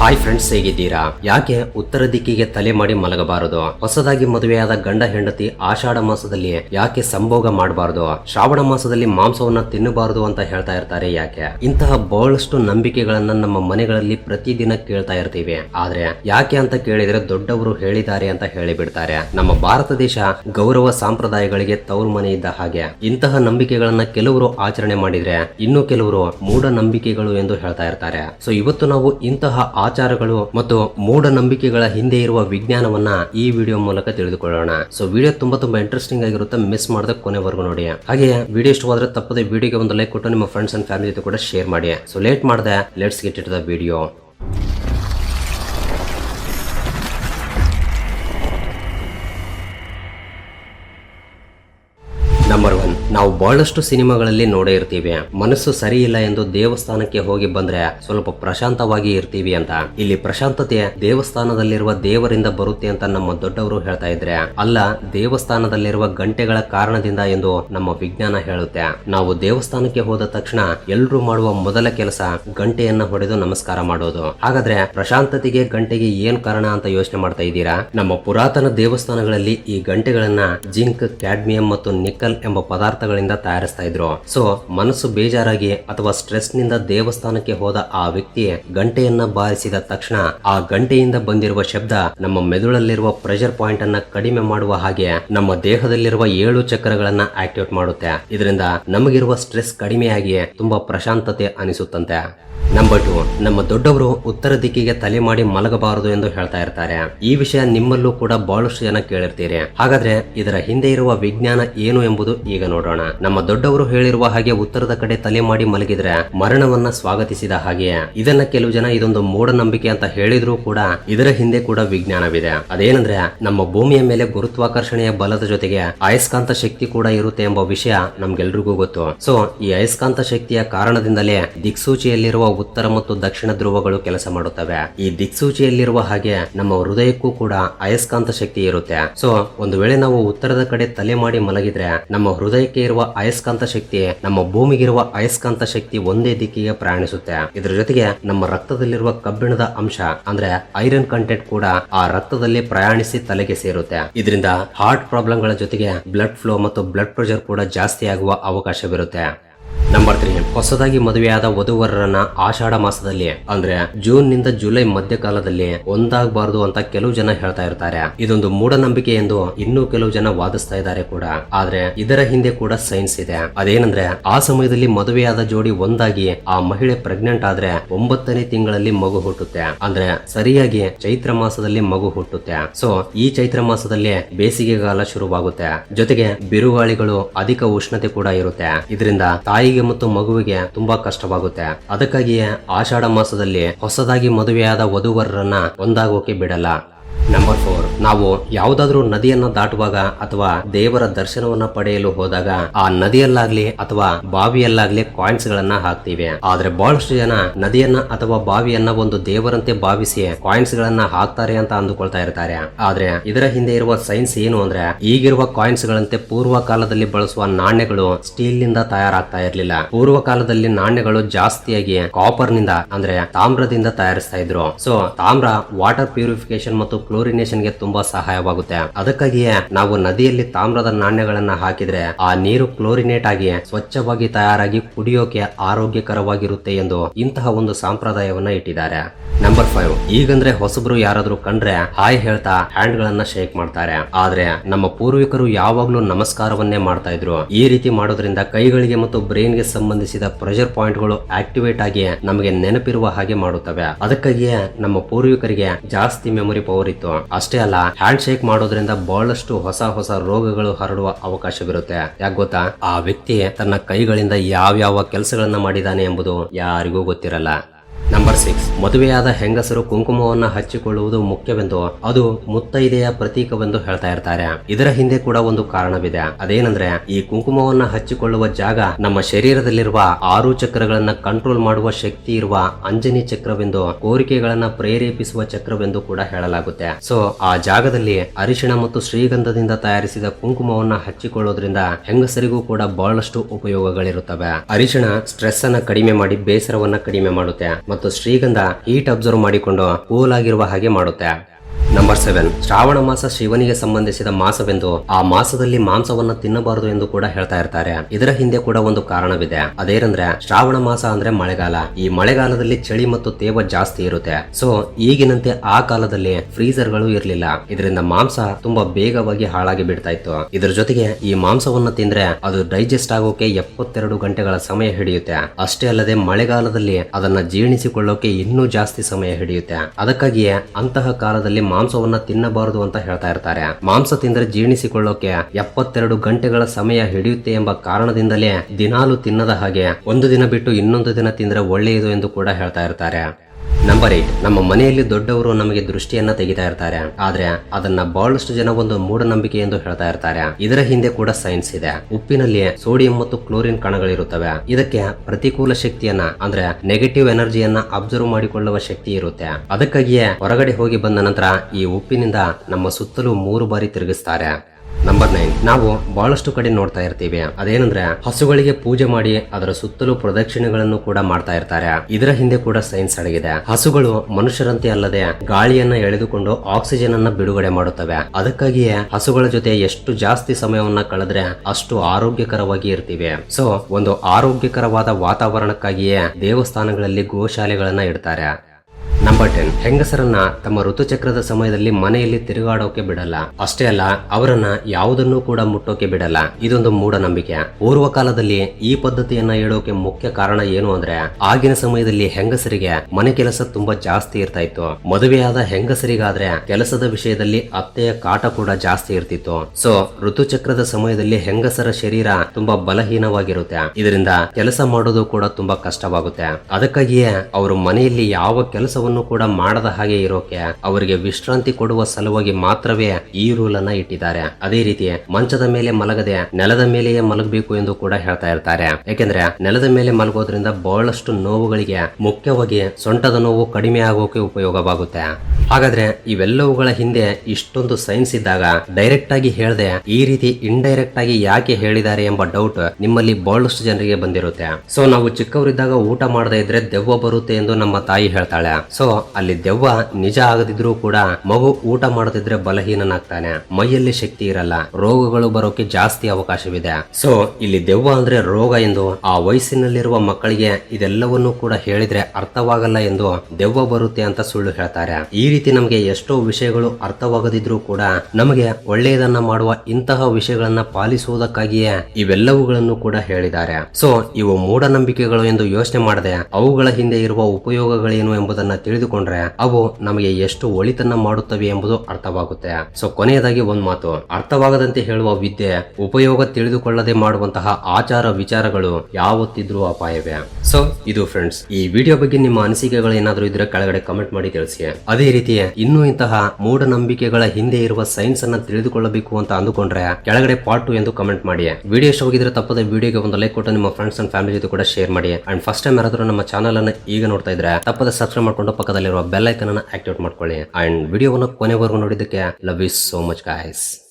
Hi friends ಹೇಗಿದ್ದೀರಾ? ಯಾಕೆ ಉತ್ತರ ದಿಕ್ಕಿಗೆ ತಲೆ ಮಾಡಿ ಮಲಗಬಾರದು? ಹೊಸದಾಗಿ ಮದುವೆಯಾದ ಗಂಡ ಹೆಂಡತಿ ಆಷಾಢ ಮಾಸದಲ್ಲಿ ಯಾಕೆ ಸಂಭೋಗ ಮಾಡಬಾರದು? ಶ್ರಾವಣ ಮಾಸದಲ್ಲಿ ಮಾಂಸವನ್ನ ತಿನ್ನಬಾರದು ಅಂತ ಹೇಳ್ತಾ ಇರ್ತಾರೆ ಯಾಕೆ? ಇಂತಹ ಬಹಳಷ್ಟು ನಂಬಿಕೆಗಳನ್ನ ನಮ್ಮ ಮನೆಗಳಲ್ಲಿ ಪ್ರತಿದಿನ ಕೇಳ್ತಾ ಇರ್ತೀವಿ. ಆದ್ರೆ ಯಾಕೆ ಅಂತ ಕೇಳಿದ್ರೆ ದೊಡ್ಡವರು ಹೇಳಿದ್ದಾರೆ ಅಂತ ಹೇಳಿಬಿಡ್ತಾರೆ. ನಮ್ಮ ಭಾರತ ದೇಶ ಗೌರವ ಸಂಪ್ರದಾಯಗಳಿಗೆ ತವರು ಮನೆ ಇದ್ದ ಹಾಗೆ. ಇಂತಹ ನಂಬಿಕೆಗಳನ್ನ ಕೆಲವರು ಆಚರಣೆ ಮಾಡಿದ್ರೆ ಇನ್ನು ಕೆಲವರು ಮೂಢ ನಂಬಿಕೆಗಳು ಎಂದು ಹೇಳ್ತಾ ಇರ್ತಾರೆ. ಸೊ ಇವತ್ತು ನಾವು ಇಂತಹ ಆಚಾರಗಳು ಮತ್ತು ಮೂಢನಂಬಿಕೆಗಳ ಹಿಂದೆ ಇರುವ ವಿಜ್ಞಾನವನ್ನ ಈ ವಿಡಿಯೋ ಮೂಲಕ ತಿಳಿದುಕೊಳ್ಳೋಣ. ಸೊ ವಿಡಿಯೋ ತುಂಬಾ ತುಂಬಾ ಇಂಟ್ರೆಸ್ಟಿಂಗ್ ಆಗಿರುತ್ತೆ. ಮಿಸ್ ಮಾಡದೆ ಕೊನೆವರೆಗೂ ನೋಡಿ. ಹಾಗೆ, ವಿಡಿಯೋ ಇಷ್ಟವಾದ್ರೆ ತಪ್ಪದೆ ವಿಡಿಯೋಗೆ ಒಂದು ಲೈಕ್ ಕೊಟ್ಟು ನಿಮ್ಮ ಫ್ರೆಂಡ್ಸ್ ಅಂಡ್ ಫ್ಯಾಮಿಲಿ ಜೊತೆ ಕೂಡ ಶೇರ್ ಮಾಡಿ. ಸೊ ಲೇಟ್ ಮಾಡದೆ. Let's get it the video number one ನಾವು ಬಹಳಷ್ಟು ಸಿನಿಮಾಗಳಲ್ಲಿ ನೋಡೇ ಇರ್ತೀವಿ. ಮನಸ್ಸು ಸರಿ ಇಲ್ಲ ಎಂದು ದೇವಸ್ಥಾನಕ್ಕೆ ಹೋಗಿ ಬಂದ್ರೆ ಸ್ವಲ್ಪ ಪ್ರಶಾಂತವಾಗಿ ಇರ್ತೀವಿ ಅಂತ. ಇಲ್ಲಿ ಪ್ರಶಾಂತತೆ ದೇವಸ್ಥಾನದಲ್ಲಿರುವ ದೇವರಿಂದ ಬರುತ್ತೆ ಅಂತ ನಮ್ಮ ದೊಡ್ಡವರು ಹೇಳ್ತಾ ಇದ್ರೆ. ಅಲ್ಲ, ದೇವಸ್ಥಾನದಲ್ಲಿರುವ ಗಂಟೆಗಳ ಕಾರಣದಿಂದ ಎಂದು ನಮ್ಮ ವಿಜ್ಞಾನ ಹೇಳುತ್ತೆ. ನಾವು ದೇವಸ್ಥಾನಕ್ಕೆ ಹೋದ ತಕ್ಷಣ ಎಲ್ರು ಮಾಡುವ ಮೊದಲ ಕೆಲಸ ಗಂಟೆಯನ್ನ ಹೊಡೆದು ನಮಸ್ಕಾರ ಮಾಡೋದು. ಹಾಗಾದ್ರೆ ಪ್ರಶಾಂತತೆಗೆ ಗಂಟೆಗೆ ಏನ್ ಕಾರಣ ಅಂತ ಯೋಚನೆ ಮಾಡ್ತಾ ಇದ್ದೀರಾ? ನಮ್ಮ ಪುರಾತನ ದೇವಸ್ಥಾನಗಳಲ್ಲಿ ಈ ಗಂಟೆಗಳನ್ನ ಜಿಂಕ್, ಕ್ಯಾಡ್ಮಿಯಂ ಮತ್ತು ನಿಕ್ಕಲ್ ಪದಾರ್ಥಗಳಿಂದ ತಯಾರಿಸ್ತಾ ಇದ್ರು. ಸೊ ಮನಸ್ಸು ಬೇಜಾರಾಗಿ ಅಥವಾ ಸ್ಟ್ರೆಸ್ನಿಂದ ದೇವಸ್ಥಾನಕ್ಕೆ ಹೋದ ಆ ವ್ಯಕ್ತಿ ಗಂಟೆಯನ್ನ ಬಾರಿಸಿದ ತಕ್ಷಣ ಆ ಗಂಟೆಯಿಂದ ಬಂದಿರುವ ಶಬ್ದ ನಮ್ಮ ಮೆದುಳಲ್ಲಿರುವ ಪ್ರೆಷರ್ ಪಾಯಿಂಟ್ ಅನ್ನ ಕಡಿಮೆ ಮಾಡುವ ಹಾಗೆ ನಮ್ಮ ದೇಹದಲ್ಲಿರುವ ಏಳು ಚಕ್ರಗಳನ್ನ ಆಕ್ಟಿವೇಟ್ ಮಾಡುತ್ತೆ. ಇದರಿಂದ ನಮಗಿರುವ ಸ್ಟ್ರೆಸ್ ಕಡಿಮೆಯಾಗಿ ತುಂಬಾ ಪ್ರಶಾಂತತೆ ಅನಿಸುತ್ತಂತೆ. ನಂಬರ್ ಟು ನಮ್ಮ ದೊಡ್ಡವರು ಉತ್ತರ ದಿಕ್ಕಿಗೆ ತಲೆ ಮಾಡಿ ಮಲಗಬಾರದು ಎಂದು ಹೇಳ್ತಾ ಇರ್ತಾರೆ. ಈ ವಿಷಯ ನಿಮ್ಮಲ್ಲೂ ಕೂಡ ಬಹಳಷ್ಟು ಜನ ಕೇಳಿರ್ತೀರಿ. ಹಾಗಾದ್ರೆ ಇದರ ಹಿಂದೆ ಇರುವ ವಿಜ್ಞಾನ ಏನು ಎಂಬುದು ಈಗ ನೋಡೋಣ. ನಮ್ಮ ದೊಡ್ಡವರು ಹೇಳಿರುವ ಹಾಗೆ ಉತ್ತರದ ಕಡೆ ತಲೆ ಮಾಡಿ ಮಲಗಿದ್ರೆ ಮರಣವನ್ನ ಸ್ವಾಗತಿಸಿದ ಹಾಗೆ ಇದನ್ನ ಕೆಲವು ಜನ ಇದೊಂದು ಮೂಢನಂಬಿಕೆ ಅಂತ ಹೇಳಿದ್ರು ಕೂಡ ಇದರ ಹಿಂದೆ ಕೂಡ ವಿಜ್ಞಾನವಿದೆ. ಅದೇನಂದ್ರೆ, ನಮ್ಮ ಭೂಮಿಯ ಮೇಲೆ ಗುರುತ್ವಾಕರ್ಷಣೆಯ ಬಲದ ಜೊತೆಗೆ ಅಯಸ್ಕಾಂತ ಶಕ್ತಿ ಕೂಡ ಇರುತ್ತೆ ಎಂಬ ವಿಷಯ ನಮ್ಗೆಲ್ರಿಗೂ ಗೊತ್ತು. ಸೊ, ಈ ಅಯಸ್ಕಾಂತ ಶಕ್ತಿಯ ಕಾರಣದಿಂದಲೇ ದಿಕ್ಸೂಚಿಯಲ್ಲಿರುವ ಉತ್ತರ ಮತ್ತು ದಕ್ಷಿಣ ಧ್ರುವಗಳು ಕೆಲಸ ಮಾಡುತ್ತವೆ. ಈ ದಿಕ್ಸೂಚಿಯಲ್ಲಿರುವ ಹಾಗೆ ನಮ್ಮ ಹೃದಯಕ್ಕೂ ಕೂಡ ಅಯಸ್ಕಾಂತ ಶಕ್ತಿ ಇರುತ್ತೆ. ಸೊ, ಒಂದು ವೇಳೆ ನಾವು ಉತ್ತರದ ಕಡೆ ತಲೆ ಮಾಡಿ ಮಲಗಿದ್ರೆ ನಮ್ಮ ಹೃದಯಕ್ಕೆ ಇರುವ ಅಯಸ್ಕಾಂತ ಶಕ್ತಿ ನಮ್ಮ ಭೂಮಿಗಿರುವ ಅಯಸ್ಕಾಂತ ಶಕ್ತಿ ಒಂದೇ ದಿಕ್ಕಿಗೆ ಪ್ರಯಾಣಿಸುತ್ತೆ. ಇದರ ಜೊತೆಗೆ ನಮ್ಮ ರಕ್ತದಲ್ಲಿರುವ ಕಬ್ಬಿಣದ ಅಂಶ, ಅಂದ್ರೆ ಐರನ್ ಕಂಟೆಂಟ್ ಕೂಡ ಆ ರಕ್ತದಲ್ಲಿ ಪ್ರಯಾಣಿಸಿ ತಲೆಗೆ ಸೇರುತ್ತೆ. ಇದರಿಂದ ಹಾರ್ಟ್ ಪ್ರಾಬ್ಲಮ್ಗಳ ಜೊತೆಗೆ ಬ್ಲಡ್ ಫ್ಲೋ ಮತ್ತು ಬ್ಲಡ್ ಪ್ರೆಷರ್ ಕೂಡ ಜಾಸ್ತಿ ಆಗುವ ಅವಕಾಶವಿರುತ್ತೆ. ನಂಬರ್ ತ್ರೀ ಹೊಸದಾಗಿ ಮದುವೆಯಾದ ವಧುವರರನ್ನ ಆಷಾಢ ಮಾಸದಲ್ಲಿ, ಅಂದ್ರೆ ಜೂನ್ನಿಂದ ಜುಲೈ ಮಧ್ಯಕಾಲದಲ್ಲಿ ಒಂದಾಗಬಾರದು ಅಂತ ಕೆಲವು ಜನ ಹೇಳ್ತಾ ಇರ್ತಾರೆ. ಇದೊಂದು ಮೂಢನಂಬಿಕೆ ಎಂದು ಇನ್ನೂ ಕೆಲವು ಜನ ವಾದಿಸ್ತಾ ಇದ್ದಾರೆ ಕೂಡ. ಆದ್ರೆ ಇದರ ಹಿಂದೆ ಕೂಡ ಸೈನ್ಸ್ ಇದೆ. ಅದೇನಂದ್ರೆ, ಆ ಸಮಯದಲ್ಲಿ ಮದುವೆಯಾದ ಜೋಡಿ ಒಂದಾಗಿ ಆ ಮಹಿಳೆ ಪ್ರೆಗ್ನೆಂಟ್ ಆದ್ರೆ ಒಂಬತ್ತನೇ ತಿಂಗಳಲ್ಲಿ ಮಗು ಹುಟ್ಟುತ್ತೆ. ಅಂದ್ರೆ ಸರಿಯಾಗಿ ಚೈತ್ರ ಮಾಸದಲ್ಲಿ ಮಗು ಹುಟ್ಟುತ್ತೆ. ಸೊ ಈ ಚೈತ್ರ ಮಾಸದಲ್ಲಿ ಬೇಸಿಗೆಗಾಲ ಶುರುವಾಗುತ್ತೆ. ಜೊತೆಗೆ ಬಿರುಗಾಳಿಗಳು ಅಧಿಕ ಉಷ್ಣತೆ ಕೂಡ ಇರುತ್ತೆ. ಇದರಿಂದ ತಾಯಿಗೆ ಮತ್ತು ಮಗುವಿಗೆ ತುಂಬಾ ಕಷ್ಟವಾಗುತ್ತೆ. ಅದಕ್ಕಾಗಿಯೇ ಆಷಾಢ ಮಾಸದಲ್ಲಿ ಹೊಸದಾಗಿ ಮದುವೆಯಾದ ವಧುವರರನ್ನ ಒಂದಾಗೋಕೆ ಬಿಡಲ್ಲ. ನಂಬರ್ ಫೋರ್ ನಾವು ಯಾವುದಾದ್ರೂ ನದಿಯನ್ನ ದಾಟುವಾಗ ಅಥವಾ ದೇವರ ದರ್ಶನವನ್ನ ಪಡೆಯಲು ಹೋದಾಗ ಆ ನದಿಯಲ್ಲಾಗ್ಲಿ ಅಥವಾ ಬಾವಿಯಲ್ಲಾಗ್ಲಿ ಕಾಯಿನ್ಸ್ ಗಳನ್ನ ಹಾಕ್ತಿವಿ. ಆದ್ರೆ ಬಹಳಷ್ಟು ಜನ ನದಿಯನ್ನ ಅಥವಾ ಬಾವಿಯನ್ನ ಒಂದು ದೇವರಂತೆ ಭಾವಿಸಿ ಕಾಯಿನ್ಸ್ ಗಳನ್ನ ಹಾಕ್ತಾರೆ ಅಂತ ಅಂದುಕೊಳ್ತಾ ಇರ್ತಾರೆ. ಆದ್ರೆ ಇದರ ಹಿಂದೆ ಇರುವ ಸೈನ್ಸ್ ಏನು ಅಂದ್ರೆ ಈಗಿರುವ ಕಾಯಿನ್ಸ್ ಗಳಂತೆ ಪೂರ್ವ ಕಾಲದಲ್ಲಿ ಬಳಸುವ ನಾಣ್ಯಗಳು ಸ್ಟೀಲ್ನಿಂದ ತಯಾರಾಗ್ತಾ ಇರ್ಲಿಲ್ಲ. ಪೂರ್ವ ಕಾಲದಲ್ಲಿ ನಾಣ್ಯಗಳು ಜಾಸ್ತಿಯಾಗಿ ಕಾಪರ್ನಿಂದ ಅಂದ್ರೆ ತಾಮ್ರದಿಂದ ತಯಾರಿಸ್ತಾ ಇದ್ರು. ಸೊ ತಾಮ್ರ ವಾಟರ್ ಪ್ಯೂರಿಫಿಕೇಶನ್ ಮತ್ತು ಕ್ಲೋರಿನೇಷನ್ಗೆ ತುಂಬಾ ಸಹಾಯವಾಗುತ್ತೆ. ಅದಕ್ಕಾಗಿಯೇ ನಾವು ನದಿಯಲ್ಲಿ ತಾಮ್ರದ ನಾಣ್ಯಗಳನ್ನ ಹಾಕಿದ್ರೆ ಆ ನೀರು ಕ್ಲೋರಿನೇಟ್ ಆಗಿ ಸ್ವಚ್ಛವಾಗಿ ತಯಾರಾಗಿ ಕುಡಿಯೋಕೆ ಆರೋಗ್ಯಕರವಾಗಿರುತ್ತೆ ಎಂದು ಇಂತಹ ಒಂದು ಸಂಪ್ರದಾಯವನ್ನ ಇಟ್ಟಿದ್ದಾರೆ. ನಂಬರ್ ಫೈವ್ ಈಗಂದ್ರೆ ಹೊಸಬ್ರು ಯಾರಾದ್ರೂ ಕಂಡ್ರೆ ಹಾಯ್ ಹೇಳ್ತಾ ಹ್ಯಾಂಡ್ ಗಳನ್ನ ಶೇಕ್ ಮಾಡ್ತಾರೆ. ಆದ್ರೆ ನಮ್ಮ ಪೂರ್ವಿಕರು ಯಾವಾಗ್ಲೂ ನಮಸ್ಕಾರವನ್ನೇ ಮಾಡ್ತಾ ಇದ್ರು. ಈ ರೀತಿ ಮಾಡೋದ್ರಿಂದ ಕೈಗಳಿಗೆ ಮತ್ತು ಬ್ರೈನ್ಗೆ ಸಂಬಂಧಿಸಿದ ಪ್ರೆಷರ್ ಪಾಯಿಂಟ್ಗಳು ಆಕ್ಟಿವೇಟ್ ಆಗಿ ನಮಗೆ ನೆನಪಿರುವ ಹಾಗೆ ಮಾಡುತ್ತವೆ. ಅದಕ್ಕಾಗಿಯೇ ನಮ್ಮ ಪೂರ್ವಿಕರಿಗೆ ಜಾಸ್ತಿ ಮೆಮೊರಿ ಪವರ್ ಇತ್ತು. ಅಷ್ಟೇ ಅಲ್ಲ ಹ್ಯಾಂಡ್ ಶೇಕ್ ಮಾಡೋದ್ರಿಂದ ಬಹಳಷ್ಟು ಹೊಸ ಹೊಸ ರೋಗಗಳು ಹರಡುವ ಅವಕಾಶವಿರುತ್ತೆ. ಯಾಕೆ ಗೊತ್ತಾ? ಆ ವ್ಯಕ್ತಿ ತನ್ನ ಕೈಗಳಿಂದ ಯಾವ್ಯಾವ ಕೆಲಸಗಳನ್ನ ಮಾಡಿದಾನೆ ಎಂಬುದು ಯಾರಿಗೂ ಗೊತ್ತಿರಲ್ಲ. ನಂಬರ್ ಸಿಕ್ಸ್ ಮದುವೆಯಾದ ಹೆಂಗಸರು ಕುಂಕುಮವನ್ನ ಹಚ್ಚಿಕೊಳ್ಳುವುದು ಮುಖ್ಯವೆಂದು ಅದು ಮುತ್ತೈದೆಯ ಪ್ರತೀಕವೆಂದು ಹೇಳ್ತಾ ಇರ್ತಾರೆ. ಇದರ ಹಿಂದೆ ಕೂಡ ಒಂದು ಕಾರಣವಿದೆ. ಅದೇನಂದ್ರೆ, ಈ ಕುಂಕುಮವನ್ನ ಹಚ್ಚಿಕೊಳ್ಳುವ ಜಾಗ ನಮ್ಮ ಶರೀರದಲ್ಲಿರುವ ಆರು ಚಕ್ರಗಳನ್ನ ಕಂಟ್ರೋಲ್ ಮಾಡುವ ಶಕ್ತಿ ಇರುವ ಅಂಜನಿ ಚಕ್ರವೆಂದು, ಕೋರಿಕೆಗಳನ್ನ ಪ್ರೇರೇಪಿಸುವ ಚಕ್ರವೆಂದು ಕೂಡ ಹೇಳಲಾಗುತ್ತೆ. ಸೊ ಆ ಜಾಗದಲ್ಲಿ ಅರಿಶಿಣ ಮತ್ತು ಶ್ರೀಗಂಧದಿಂದ ತಯಾರಿಸಿದ ಕುಂಕುಮವನ್ನ ಹಚ್ಚಿಕೊಳ್ಳೋದ್ರಿಂದ ಹೆಂಗಸರಿಗೂ ಕೂಡ ಬಹಳಷ್ಟು ಉಪಯೋಗಗಳಿರುತ್ತವೆ. ಅರಿಶಿಣ ಸ್ಟ್ರೆಸ್ ಅನ್ನ ಕಡಿಮೆ ಮಾಡಿ, ಬೇಸರವನ್ನ ಕಡಿಮೆ ಮಾಡುತ್ತೆ. ಮತ್ತು ಶ್ರೀಗಂಧ ಹೀಟ್ ಅಬ್ಸರ್ವ್ ಮಾಡಿಕೊಂಡು ಕೂಲ್ ಆಗಿರುವ ಹಾಗೆ ಮಾಡುತ್ತೆ. ನಂಬರ್ ಸೆವೆನ್ ಶ್ರಾವಣ ಮಾಸ ಶಿವನಿಗೆ ಸಂಬಂಧಿಸಿದ ಮಾಸವೆಂದು ಆ ಮಾಸದಲ್ಲಿ ಮಾಂಸವನ್ನ ತಿನ್ನಬಾರದು ಎಂದು ಕೂಡ ಹೇಳ್ತಾ ಇರ್ತಾರೆ. ಇದರ ಹಿಂದೆ ಕೂಡ ಒಂದು ಕಾರಣವಿದೆ. ಅದೇನಂದ್ರೆ ಶ್ರಾವಣ ಮಾಸ ಅಂದ್ರೆ ಮಳೆಗಾಲ. ಈ ಮಳೆಗಾಲದಲ್ಲಿ ಚಳಿ ಮತ್ತು ತೇವ ಜಾಸ್ತಿ ಇರುತ್ತೆ. ಸೊ ಈಗಿನಂತೆ ಆ ಕಾಲದಲ್ಲಿ ಫ್ರೀಸರ್ಗಳು ಇರಲಿಲ್ಲ. ಇದರಿಂದ ಮಾಂಸ ತುಂಬಾ ಬೇಗವಾಗಿ ಹಾಳಾಗಿ ಬಿಡ್ತಾ ಇತ್ತು. ಇದರ ಜೊತೆಗೆ ಈ ಮಾಂಸವನ್ನ ತಿಂದ್ರೆ ಅದು ಡೈಜೆಸ್ಟ್ ಆಗೋಕೆ ಎಪ್ಪತ್ತೆರಡು ಗಂಟೆಗಳ ಸಮಯ ಹಿಡಿಯುತ್ತೆ. ಅಷ್ಟೇ ಅಲ್ಲದೆ ಮಳೆಗಾಲದಲ್ಲಿ ಅದನ್ನ ಜೀರ್ಣಿಸಿಕೊಳ್ಳೋಕೆ ಇನ್ನೂ ಜಾಸ್ತಿ ಸಮಯ ಹಿಡಿಯುತ್ತೆ. ಅದಕ್ಕಾಗಿಯೇ ಅಂತಹ ಕಾಲದಲ್ಲಿ ಮಾಂಸವನ್ನ ತಿನ್ನಬಾರದು ಅಂತ ಹೇಳ್ತಾ ಇರ್ತಾರೆ. ಮಾಂಸ ತಿಂದ್ರೆ ಜೀರ್ಣಿಸಿಕೊಳ್ಳೋಕೆ ಎಪ್ಪತ್ತೆರಡು ಗಂಟೆಗಳ ಸಮಯ ಹಿಡಿಯುತ್ತೆ ಎಂಬ ಕಾರಣದಿಂದಲೇ ದಿನಾಲು ತಿನ್ನದ ಹಾಗೆ ಒಂದು ದಿನ ಬಿಟ್ಟು ಇನ್ನೊಂದು ದಿನ ತಿಂದ್ರೆ ಒಳ್ಳೆಯದು ಎಂದು ಕೂಡ ಹೇಳ್ತಾ ಇರ್ತಾರೆ. ನಂಬರ್ ಏಟ್ ನಮ್ಮ ಮನೆಯಲ್ಲಿ ದೊಡ್ಡವರು ನಮಗೆ ದೃಷ್ಟಿಯನ್ನ ತೆಗಿತಾ ಇರ್ತಾರೆ. ಆದ್ರೆ ಅದನ್ನ ಬಹಳಷ್ಟು ಜನ ಒಂದು ಮೂಢನಂಬಿಕೆ ಎಂದು ಹೇಳ್ತಾ ಇರ್ತಾರೆ. ಇದರ ಹಿಂದೆ ಕೂಡ ಸೈನ್ಸ್ ಇದೆ. ಉಪ್ಪಿನಲ್ಲಿ ಸೋಡಿಯಂ ಮತ್ತು ಕ್ಲೋರಿನ್ ಕಣಗಳಿರುತ್ತವೆ. ಇದಕ್ಕೆ ಪ್ರತಿಕೂಲ ಶಕ್ತಿಯನ್ನ, ಅಂದ್ರೆ ನೆಗೆಟಿವ್ ಎನರ್ಜಿಯನ್ನ ಅಬ್ಸರ್ವ್ ಮಾಡಿಕೊಳ್ಳುವ ಶಕ್ತಿ ಇರುತ್ತೆ. ಅದಕ್ಕಾಗಿಯೇ ಹೊರಗಡೆ ಹೋಗಿ ಬಂದ ನಂತರ ಈ ಉಪ್ಪಿನಿಂದ ನಮ್ಮ ಸುತ್ತಲೂ ಮೂರು ಬಾರಿ ತಿರುಗಿಸ್ತಾರೆ. ನಂಬರ್ ನೈನ್ ನಾವು ಬಹಳಷ್ಟು ಕಡೆ ನೋಡ್ತಾ ಇರ್ತೀವಿ. ಅದೇನಂದ್ರೆ ಹಸುಗಳಿಗೆ ಪೂಜೆ ಮಾಡಿ ಅದರ ಸುತ್ತಲೂ ಪ್ರದಕ್ಷಿಣೆಗಳನ್ನು ಕೂಡ ಮಾಡ್ತಾ ಇರ್ತಾರೆ. ಇದರ ಹಿಂದೆ ಕೂಡ ಸೈನ್ಸ್ ಅಡಗಿದೆ ಹಸುಗಳು ಮನುಷ್ಯರಂತೆ ಅಲ್ಲದೆ ಗಾಳಿಯನ್ನ ಎಳೆದುಕೊಂಡು ಆಕ್ಸಿಜನ್ ಅನ್ನ ಬಿಡುಗಡೆ ಮಾಡುತ್ತವೆ. ಅದಕ್ಕಾಗಿಯೇ ಹಸುಗಳ ಜೊತೆ ಎಷ್ಟು ಜಾಸ್ತಿ ಸಮಯವನ್ನ ಕಳೆದ್ರೆ ಅಷ್ಟು ಆರೋಗ್ಯಕರವಾಗಿ ಇರ್ತೀವಿ. ಸೊ ಒಂದು ಆರೋಗ್ಯಕರವಾದ ವಾತಾವರಣಕ್ಕಾಗಿಯೇ ದೇವಸ್ಥಾನಗಳಲ್ಲಿ ಗೋಶಾಲೆಗಳನ್ನ ಇಡ್ತಾರೆ. ನಂಬರ್ ಟೆನ್ ಹೆಂಗಸರನ್ನ ತಮ್ಮ ಋತುಚಕ್ರದ ಸಮಯದಲ್ಲಿ ಮನೆಯಲ್ಲಿ ತಿರುಗಾಡೋಕೆ ಬಿಡಲ್ಲ. ಅಷ್ಟೇ ಅಲ್ಲ, ಅವರನ್ನ ಯಾವುದನ್ನೂ ಕೂಡ ಮುಟ್ಟೋಕೆ ಬಿಡಲ್ಲ. ಇದೊಂದು ಮೂಢನಂಬಿಕೆ. ಪೂರ್ವ ಕಾಲದಲ್ಲಿ ಈ ಪದ್ಧತಿಯನ್ನ ಹೇಳೋಕೆ ಮುಖ್ಯ ಕಾರಣ ಏನು ಅಂದ್ರೆ, ಆಗಿನ ಸಮಯದಲ್ಲಿ ಹೆಂಗಸರಿಗೆ ಮನೆ ಕೆಲಸ ತುಂಬಾ ಜಾಸ್ತಿ ಇರ್ತಾ ಇತ್ತು. ಮದುವೆಯಾದ ಹೆಂಗಸರಿಗಾದ್ರೆ ಕೆಲಸದ ವಿಷಯದಲ್ಲಿ ಅತ್ತೆಯ ಕಾಟ ಕೂಡ ಜಾಸ್ತಿ ಇರ್ತಿತ್ತು. ಸೊ ಋತುಚಕ್ರದ ಸಮಯದಲ್ಲಿ ಹೆಂಗಸರ ಶರೀರ ತುಂಬಾ ಬಲಹೀನವಾಗಿರುತ್ತೆ. ಇದರಿಂದ ಕೆಲಸ ಮಾಡೋದು ಕೂಡ ತುಂಬಾ ಕಷ್ಟವಾಗುತ್ತೆ. ಅದಕ್ಕಾಗಿಯೇ, ಅವರು ಮನೆಯಲ್ಲಿ ಯಾವ ಕೆಲಸವನ್ನು ಕೂಡ ಮಾಡದ ಹಾಗೆ ಇರೋಕೆ ಅವರಿಗೆ ವಿಶ್ರಾಂತಿ ಕೊಡುವ ಸಲುವಾಗಿ ಮಾತ್ರವೇ ಈ ರೂಲ್ ಅನ್ನ ಇಟ್ಟಿದ್ದಾರೆ. ಅದೇ ರೀತಿ ಮಂಚದ ಮೇಲೆ ಮಲಗದೆ ನೆಲದ ಮೇಲೆಯೇ ಮಲಗಬೇಕು ಎಂದು ಕೂಡ ಹೇಳ್ತಾ ಇರ್ತಾರೆ. ಯಾಕೆಂದ್ರೆ ನೆಲದ ಮೇಲೆ ಮಲಗೋದ್ರಿಂದ ಬಹಳಷ್ಟು ನೋವುಗಳಿಗೆ ಮುಖ್ಯವಾಗಿ ಸೊಂಟದ ನೋವು ಕಡಿಮೆ ಆಗೋಕೆ ಉಪಯೋಗವಾಗುತ್ತೆ. ಹಾಗಾದ್ರೆ ಇವೆಲ್ಲವುಗಳ ಹಿಂದೆ ಇಷ್ಟೊಂದು ಸೈನ್ಸ್ ಇದ್ದಾಗ ಡೈರೆಕ್ಟ್ ಆಗಿ ಹೇಳದೆ, ಈ ರೀತಿ ಇಂಡೈರೆಕ್ಟ್ ಆಗಿ ಯಾಕೆ ಹೇಳಿದ್ದಾರೆ ಎಂಬ ಡೌಟ್ ನಿಮ್ಮಲ್ಲಿ ಬಹಳಷ್ಟು ಜನರಿಗೆ ಬಂದಿರುತ್ತೆ. ಸೊ ನಾವು ಚಿಕ್ಕವರಿದ್ದಾಗ ಊಟ ಮಾಡದೇ ಇದ್ರೆ ದೆವ್ವ ಬರುತ್ತೆ ಎಂದು ನಮ್ಮ ತಾಯಿ ಹೇಳ್ತಾಳೆ. ಸೊ ಅಲ್ಲಿ ದೆವ್ವ ನಿಜ ಆಗದಿದ್ರೂ ಕೂಡ ಮಗು ಊಟ ಮಾಡದಿದ್ರೆ ಬಲಹೀನನಾಗ್ತಾನೆ. ಮೈಯಲ್ಲಿ ಶಕ್ತಿ ಇರಲ್ಲ, ರೋಗಗಳು ಬರೋಕೆ ಜಾಸ್ತಿ ಅವಕಾಶವಿದೆ. ಸೊ ಇಲ್ಲಿ ದೆವ್ವ ಅಂದ್ರೆ ರೋಗ ಎಂದು ಆ ವಯಸ್ಸಿನಲ್ಲಿರುವ ಮಕ್ಕಳಿಗೆ ಇದೆಲ್ಲವನ್ನೂ ಕೂಡ ಹೇಳಿದ್ರೆ ಅರ್ಥವಾಗಲ್ಲ ಎಂದು ದೆವ್ವ ಬರುತ್ತೆ ಅಂತ ಸುಳ್ಳು ಹೇಳ್ತಾರೆ. ಈ ರೀತಿ ನಮಗೆ ಎಷ್ಟೋ ವಿಷಯಗಳು ಅರ್ಥವಾಗದಿದ್ರೂ ಕೂಡ ನಮಗೆ ಒಳ್ಳೆಯದನ್ನ ಮಾಡುವ ಇಂತಹ ವಿಷಯಗಳನ್ನ ಪಾಲಿಸುವುದಕ್ಕಾಗಿಯೇ ಇವೆಲ್ಲವುಗಳನ್ನು ಕೂಡ ಹೇಳಿದ್ದಾರೆ. ಸೊ ಇವು ಮೂಢನಂಬಿಕೆಗಳು ಎಂದು ಯೋಚನೆ ಮಾಡದೆ ಅವುಗಳ ಹಿಂದೆ ಇರುವ ಉಪಯೋಗಗಳೇನು ಎಂಬುದನ್ನ ತಿಳಿದುಕೊಂಡ್ರೆ ಅವು ನಮಗೆ ಎಷ್ಟು ಒಳಿತನ್ನ ಮಾಡುತ್ತವೆ ಎಂಬುದು ಅರ್ಥವಾಗುತ್ತೆ. ಸೊ ಕೊನೆಯದಾಗಿ ಒಂದ್ ಮಾತು. ಅರ್ಥವಾಗದಂತೆ ಹೇಳುವ ವಿದ್ಯೆ, ಉಪಯೋಗ ತಿಳಿದುಕೊಳ್ಳದೆ ಮಾಡುವಂತಹ ಆಚಾರ ವಿಚಾರಗಳು ಯಾವತ್ತಿದ್ರೂ ಅಪಾಯವೇ. ಸೊ ಇದು ಫ್ರೆಂಡ್ಸ್ ಈ ವಿಡಿಯೋ ಬಗ್ಗೆ ನಿಮ್ಮ ಅನಿಸಿಕೆಗಳು ಏನಾದರೂ ಇದ್ರೆ ಕೆಳಗಡೆ ಕಮೆಂಟ್ ಮಾಡಿ ತಿಳಿಸಿ. ಅದೇ ರೀತಿ ಇನ್ನೂ ಇಂತಹ ಮೂಢನಂಬಿಕೆಗಳ ಹಿಂದೆ ಇರುವ ಸೈನ್ಸ್ ಅನ್ನ ತಿಳಿದುಕೊಳ್ಳಬೇಕು ಅಂತ ಅಂದುಕೊಂಡ್ರೆ ಕೆಳಗಡೆ ಪಾರ್ಟ್ ಟು ಎಂದು ಕಮೆಂಟ್ ಮಾಡಿ. ವಿಡಿಯೋ ಇಷ್ಟ ಹೋಗಿದ್ರೆ ತಪ್ಪದ ವಿಡಿಯೋಗೆ ಒಂದು ಲೈಕ್ ಕೊಟ್ಟು ನಿಮ್ಮ ಫ್ರೆಂಡ್ಸ್ ಅಂಡ್ ಫ್ಯಾಮಿಲಿ ಜೊತೆ ಕೂಡ ಶೇರ್ ಮಾಡಿ. ಅಂಡ್ ಫಸ್ಟ್ ಟೈಮ್ ಯಾರಾದರೂ ನಮ್ಮ ಚಾನಲ್ ಅನ್ನ ಈಗ ನೋಡ್ತಾ ಇದ್ರೆ ತಪ್ಪದ ಸಬ್ಸ್ಕ್ರೈಬ್ ಮಾಡ್ಕೊಂಡು ಪಕ್ಕದಲ್ಲಿರುವ ಬೆಲ್ ಐಕನ್ ಅನ್ನ ಆಕ್ಟಿವೇಟ್ ಮಾಡ್ಕೊಳ್ಳಿ. ಅಂಡ್ ವಿಡಿಯೋವನ್ನು ಕೊನೆವರೆಗೂ ನೋಡಿದ್ದಕ್ಕೆ love you so much guys